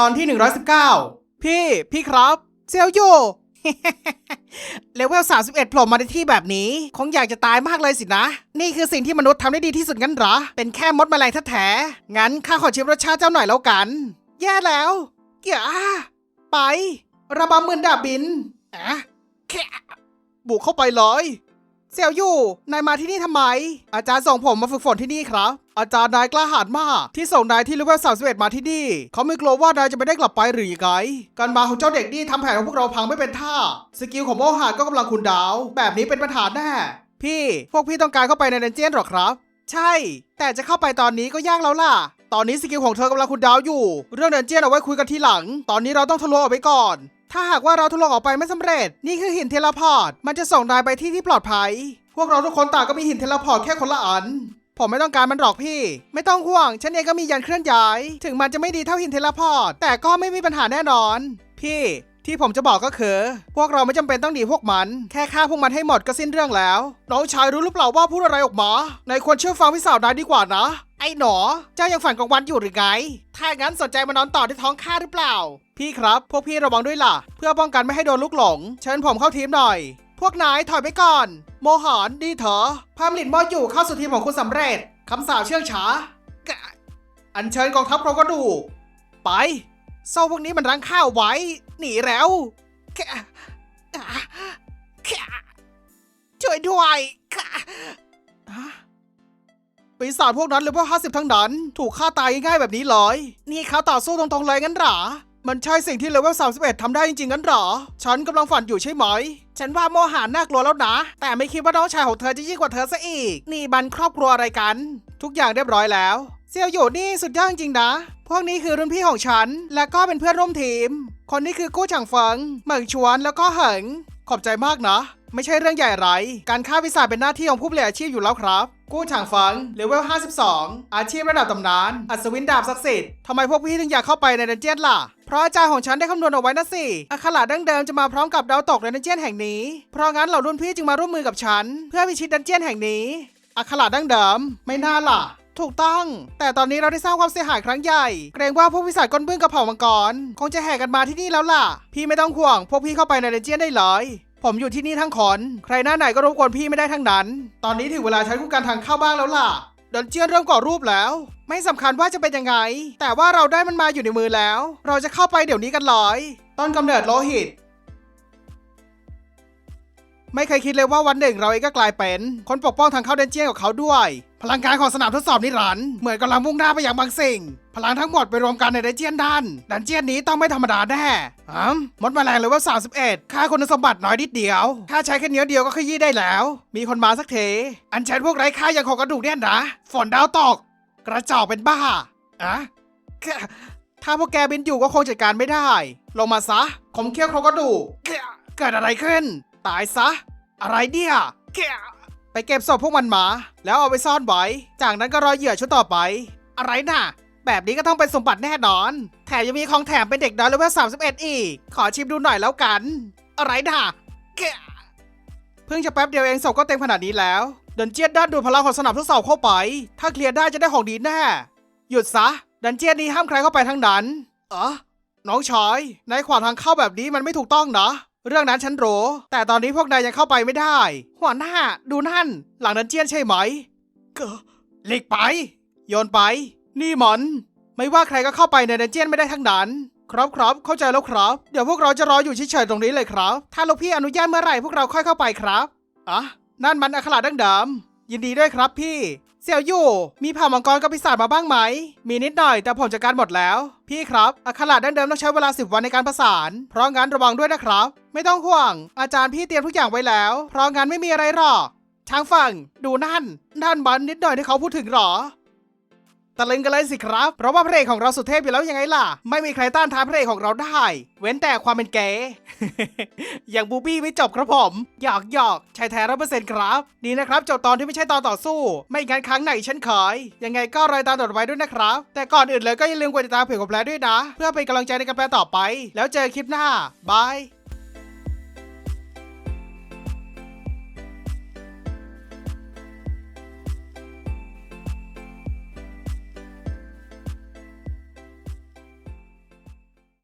ตอนที่ 119 พี่ พี่ครับเซลโยเลเวล31โผล่มาในที่แบบนี้ คงอยากจะตายมากเลยสินะ นี่คือสิ่งที่มนุษย์ทำได้ดีที่สุดงั้นหรอ เป็นแค่มดแมลงแท้ๆงั้นข้าขอชิมรสชาติเจ้าหน่อยแล้วกัน แย่แล้ว เกียไประบำมืนดาบบินอะแค่บุกเข้าไปเลย เซียวยู่ นายมาที่นี่ทำไม อาจารย์ส่งผมมาฝึกฝนที่นี่ครับ อาจารย์นายกล้าหาญมาก ที่ส่งนายที่เลเวล31มาที่นี่ เขาไม่กลัวว่านายจะไม่ได้กลับไปหรือยังไงการมาของเจ้าเด็กนี่ทำแผนของพวกเราพังไม่เป็นท่า สกิลของโมหานก็กำลังคุณดาว แบบนี้เป็นปัญหาแน่ พี่ พวกพี่ต้องการเข้าไปในเดนเจียนหรอครับ ใช่ แต่จะเข้าไปตอนนี้ก็ยากแล้วล่ะ ตอนนี้สกิลของเธอกำลังคุณดาวอยู่ เรื่องเดนเจียนเอาไว้คุยกันทีหลัง ตอนนี้เราต้องทะลวงออกไปก่อน ถ้าหากว่าเราทะลงออกไปไม่สำเร็จ นี่คือหินเทเลพอร์ต มันจะส่งนายไปที่ที่ปลอดภัย พวกเราทุกคนต่างก็มีหินเทเลพอร์ตแค่คนละอัน ผมไม่ต้องการมันหรอกพี่ ไม่ต้องห่วง ฉันเองก็มียันเคลื่อนย้าย ถึงมันจะไม่ดีเท่าหินเทเลพอร์ต แต่ก็ไม่มีปัญหาแน่นอน พี่ที่ผมจะบอกก็คือ พวกเราไม่จำเป็นต้องหนีพวกมัน แค่ฆ่าพวกมันให้หมดก็สิ้นเรื่องแล้ว น้องชายรู้หรือเปล่าว่าพูดอะไรออกมา ในควรเชื่อฟังพี่สาวนายดีกว่านะ ไอ้หนอ เจ้ายังฝันกลางวันอยู่หรือไง ถ้างั้นสนใจมานอนต่อที่ท้องข้าหรือเปล่า พี่ครับ พวกพี่ระวังด้วยล่ะ เพื่อป้องกันไม่ให้โดนลูกหลง เชิญผมเข้าทีมหน่อย พวกนายถอยไปก่อน โมหานดีเถอะพามลินมออยู่เข้าสู่ทีมของคุณสำเร็จคำสาปเชื่องช้าอัญเชิญกองทัพโครงกระดู ไปโซ่พวกนี้มันรั้งข้าวไว้ หนีแล้วช่วยด้วย ปีศาจพวกนั้นเลเวลห้าสิบทั้งนั้น ถูกฆ่าตายง่ายๆแบบนี้เลย นี่เขาต่อสู้ตรงๆเลยงั้นหรอมันใช่สิ่งที่เลเวล31 ทำได้จริงๆงั้นหรอ ฉันกำลังฝันอยู่ใช่ไหม ฉันว่าโมหานน่ากลัวแล้วนะ แต่ไม่คิดว่าน้องชายของเธอจะยิ่งกว่าเธอซะอีก นี่มันครอบครัวอะไรกัน ทุกอย่างเรียบร้อยแล้ว เซียวโยนี่สุดยอดจริงนะ พวกนี้คือรุ่นพี่ของฉัน และก็เป็นเพื่อนร่วมทีม คนนี้คือกู้ฉางเฟิงเหมิงชวนแล้วก็เหิง ขอบใจมากนะ ไม่ใช่เรื่องใหญ่ไร การฆ่าวิสาเป็นหน้าที่ของผู้เปลี่ยนอาชีพอยู่แล้วครับ กู้ฉางเฟิงเลเวล 52 อาชีพระดับตำนาน อัศวินดาบศักดิ์สิทธิ์ทำไมพวกพี่ถึงอยากเข้าไปในดันเจียนล่ะ เพราะอาจารย์ของฉันได้คำนวณเอาไว้นะสิอัคระดั้งเดิมจะมาพร้อมกับดาวตกในดันเจียนแห่งนี้ เพราะงั้นเหล่ารุ่นพี่จึงมาร่วมมือกับฉัน เพื่อพิชิตดันเจียนแห่งนี้อัคระดั้งเดิมไม่น่าล่ะ ถูกต้อง แต่ตอนนี้เราได้สร้างความเสียหายครั้งใหญ่ เกรงว่าพวกวิสัยก้นบึ้งกับเผ่ามังกร คงจะแห่กันมาที่นี่แล้วล่ะ พี่ไม่ต้องห่วง พวกพี่เข้าไปในเดนเจียนได้เลย ผมอยู่ที่นี่ทั้งขนใครหน้าไหนก็รบกวนพี่ไม่ได้ทั้งนั้น ตอนนี้ถึงเวลาใช้คู่การทางเข้าบ้างแล้วล่ะดันเจียนเริ่มก่อรูปแล้ว ไม่สำคัญว่าจะเป็นยังไง แต่ว่าเราได้มันมาอยู่ในมือแล้ว เราจะเข้าไปเดี๋ยวนี้กันเลยต้นกำเนิดโลหิต ไม่เคยคิดเลยว่าวันหนึ่งเราเองก็กลายเป็น คนปกป้องทางเข้าเดนเจียนกับเขาด้วย พลังงานของสนามทดสอบนิรันด์เหมือนกำลังมุ่งหน้าไปอย่างบางสิ่ง พลังทั้งหมดไปรวมกันในเดนเจียนด้านดันเจียนนี้ต้องไม่ธรรมดาแน่อืมมดแมลงเลเวล31 ค่าคุณสมบัติน้อยนิดเดียวถ้าใช้แค่เนี้ยเดียวก็ขยี้ได้แล้ว มีคนมาสักเท อันเชิญพวกไร้ค่าอย่างของกระดูกเนี่ยนะ ฝนดาวตก กระจอกเป็นบ้าอะถ้าพวกแกบินอยู่ก็คงจัดการไม่ได้ ลงมาซะขมเคี้ยวโครงกระดูกเกิดอะไรขึ้น ตายซะ อะไรเนี่ยแกไปเก็บศพพวกมันมา แล้วเอาไปซ่อนไว้ จากนั้นก็รอเหยื่อชุดต่อไป อะไรน่ะ แบบนี้ก็ต้องเป็นสมบัติแน่นอน แถมยังมีของแถมเป็นเด็กน้อยเลเวล31 อีก ขอชิมดูหน่อยแล้วกัน อะไรน่ะแกเพิ่งจะแป๊บเดียวเองศพก็เต็มขนาดนี้แล้วดันเจียนด้านดูดพลังของสนามทดสอบเข้าไป ถ้าเคลียร์ได้จะได้ของดีแน่ หยุดซะ ดันเจียนนี้ห้ามใครเข้าไปทั้งนั้น เออน้องชายนายขวางทางเข้าแบบนี้มันไม่ถูกต้องนะ เรื่องนั้นฉันรู้แต่ตอนนี้พวกนายยังเข้าไปไม่ได้ หัวหน้า ดูนั่น หลังดันเจียนใช่ไหมเกอหลีกไป โยนไป นี่หมันไม่ว่าใครก็เข้าไปในดันเจียนไม่ได้ทั้งนั้น ครับครับเข้าใจแล้วครับ เดี๋ยวพวกเราจะรออยู่เฉยๆตรงนี้เลยครับ ถ้าลูกพี่อนุญาตเมื่อไหร่พวกเราค่อยเข้าไปครับ อะ นั่นมันอัคราดั้งเดิมยินดีด้วยครับพี่ เสี่ยวยู่ มีเผ่ามังกรกับปีศาจมาบ้างไหม มีนิดหน่อยแต่ผมจัดการหมดแล้ว พี่ครับอัคราดั้งเดิมต้องใช้เวลา 10 วันในการประสาน เพราะงั้นระวังด้วยนะครับ ไม่ต้องห่วง อาจารย์พี่เตรียมทุกอย่างไว้แล้ว เพราะงั้นไม่มีอะไรหรอกทางฝั่งดูนั่นนั่นบันนิดหน่อยที่เขาพูดถึงหรอ ตะลึงกันเลยสิครับ เพราะว่าพระเอกของเราสุดเทพอยู่แล้วยังไงล่ะ ไม่มีใครต้านทานพระเอกของเราได้ เว้นแต่ความเป็นเกย์อย่างบูบี้ไม่จบครับผม หยอกหยอกชายแท้ร้อยเปอร์เซ็นต์ครับนี่นะครับจบตอนที่ไม่ใช่ตอนต่อสู้ ไม่งั้นครั้งไหนฉันเคยยังไงก็รายตามต่อไปด้วยนะครับ แต่ก่อนอื่นเลยก็อย่าลืมกดติดตามเพจของแพรด้วยนะ เพื่อเป็นกำลังใจในการแปลต่อไป แล้วเจอคลิปหน้าบาย